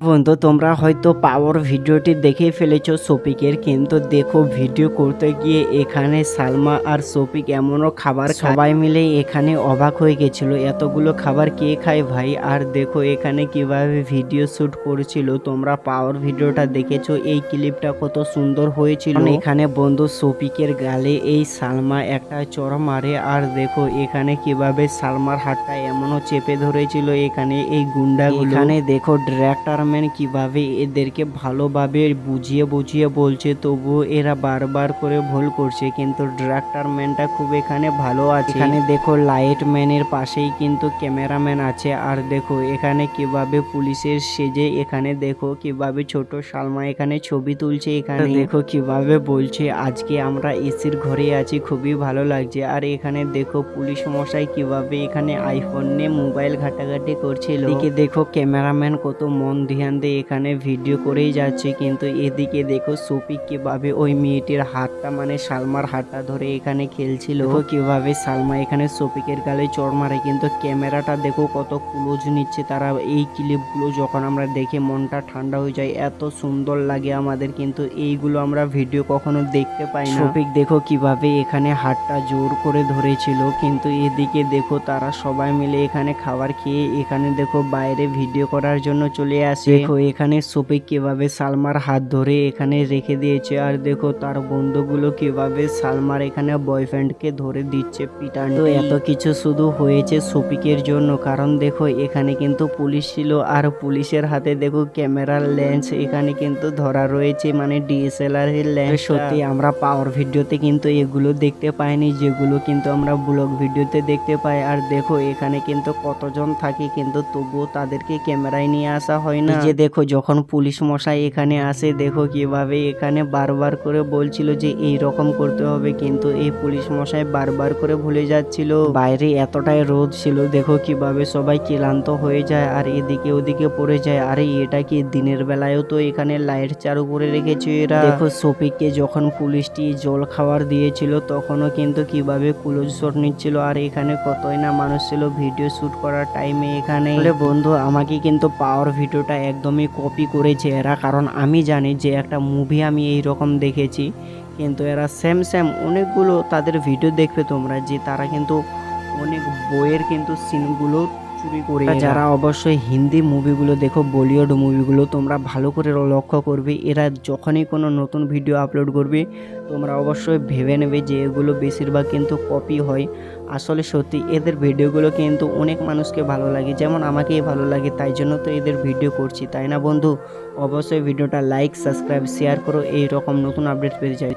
বন্ধু, তোমরা হয়তো পাওয়ার ভিডিওটি দেখেই ফেলেছো। সপিকের কিন্তু দেখো, ভিডিও করতে গিয়ে এখানে সালমা আর সপিক এমনও খাবার সবাই মিলে এখানে অবাক হয়ে গেছিল, এতগুলো খাবার কে খায় ভাই? আর দেখো, এখানে কীভাবে ভিডিও শুট করেছিল। তোমরা পাওয়ার ভিডিওটা দেখেছ, এই ক্লিপটা কত সুন্দর হয়েছিল। এখানে বন্ধু সপিকের গালে এই সালমা একটা চড় মারে। আর দেখো, এখানে কীভাবে সালমার হাতটা এমনও চেপে ধরেছিল, এখানে এই গুন্ডা এখানে দেখো ডিরেক্টর ম্যান কীভাবে এদেরকে ভালোভাবে বুঝিয়ে বুঝিয়ে বলছে তবুও এরা বারবার করে ভুল করছে। কিন্তু ডিরেক্টর ম্যানটা খুব এখানে ভালো আছে। এখানে দেখো লাইট ম্যানের পাশেই কিন্তু ক্যামেরাম্যান আছে। আর দেখো এখানে কীভাবে পুলিশের সেজে এখানে দেখো কীভাবে ছোট সালমা এখানে ছবি তুলছে এখানে। দেখো কীভাবে বলছে আজকে আমরা এসির ঘরে আছি খুবই ভালো লাগছে। আর এখানে দেখো পুলিশ মশাই কীভাবে এখানে আইফোন নিয়ে মোবাইল ঘাটাঘাটি করছিল। দেখো ক্যামেরাম্যান কত মন দিয়ে এখানে ভিডিও করেই যাচ্ছে। কিন্তু এদিকে দেখো সুপিক কীভাবে ওই মেয়েটির হাতটা মানে সালমার হাতটা ধরে এখানে খেলছিল। কীভাবে সালমা এখানে সপিকের গালে চড় মারে। কিন্তু ক্যামেরাটা দেখো কত ক্লোজ নিচ্ছে তারা। এই ক্লিপগুলো যখন আমরা দেখে মনটা ঠান্ডা হয়ে যায়, এত সুন্দর লাগে আমাদের। কিন্তু এইগুলো আমরা ভিডিও কখনো দেখতে পাই না। সপিক দেখো কীভাবে এখানে হাতটা জোর করে ধরেছিল। কিন্তু এদিকে দেখো তারা সবাই মিলে এখানে খাবার খেয়ে এখানে দেখো বাইরে ভিডিও করার জন্য চলে আসে। দেখো, এখানে সপিক কীভাবে সালমার হাত ধরে এখানে রেখে দিয়েছে, আর দেখো, তার বন্ধুগুলো কীভাবে সালমার এখানে বয়ফ্রেন্ডকে ধরে দিচ্ছে পিটান। তো এত কিছু শুধু হয়েছে সপিকের জন্য, কারণ দেখো, এখানে কিন্তু পুলিশ ছিল, আর পুলিশের হাতে দেখো, ক্যামেরার লেন্স এখানে কিন্তু ধরা রয়েছে মানে ডিএসএলআর এর লেন্স সত্যি, আমরা পাওয়ার ভিডিওতে কিন্তু এগুলো দেখতে পাইনি, যেগুলো কিন্তু আমরা ব্লগ ভিডিওতে দেখতে পাই। আর দেখো, এখানে কিন্তু কতজন থাকে, কিন্তু তবুও তাদেরকে ক্যামেরায় নিয়ে আসা হয় না। যে দেখো, যখন পুলিশ মশাই এখানে আসে, দেখো কীভাবে এখানে বারবার করে বলছিল যে এই রকম করতে হবে, কিন্তু এই পুলিশ মশাই বারবার করে ভুলে যাচ্ছিল। বাইরে এতটাই রোদ ছিল, দেখো কীভাবে সবাই ক্লান্ত হয়ে যায় আর এদিকে ওদিকে পড়ে যায়। আরে, এটা কি দিনের বেলায়ও তো এখানে লাইট চালু করে রেখেছে এরা? দেখো সফিককে যখন পুলিশটি জল খাবার দিয়েছিল, তখনও কিন্তু কীভাবে ক্লোজ শট নিচ্ছিল। আর এখানে কতই না মানুষ ছিল, ভিডিও শুট করার টাইমে এখানে। বন্ধু, আমাকে কিন্তু পাওয়ার ভিডিওটা একদমই কপি করেছে এরা। কারণ আমি জানি যে একটা মুভি আমি এই রকম দেখেছি। কিন্তু এরা সেম সেম অনেকগুলো তাদের ভিডিও দেখবে তোমরা যে তারা কিন্তু অনেক বইয়ের কিন্তু সিনগুলো চুরি করে যারা অবশ্যই হিন্দি মুভিগুলো দেখো বলিউড মুভিগুলো তোমরা ভালো করে লক্ষ্য করবে। এরা যখনই কোনো নতুন ভিডিও আপলোড করবে তোমরা অবশ্যই ভেবে নেবে যে এগুলো বেশিরভাগ কিন্তু কপি হয়। আসলে সত্যি এদের ভিডিওগুলো কিন্তু অনেক মানুষকে ভালো লাগে যেমন আমাকেই ভালো লাগে তাই জন্য তো এদের ভিডিও করছি তাই না বন্ধু? অবশ্যই ভিডিওটা লাইক সাবস্ক্রাইব শেয়ার করো এই রকম নতুন আপডেট পেতে চাই।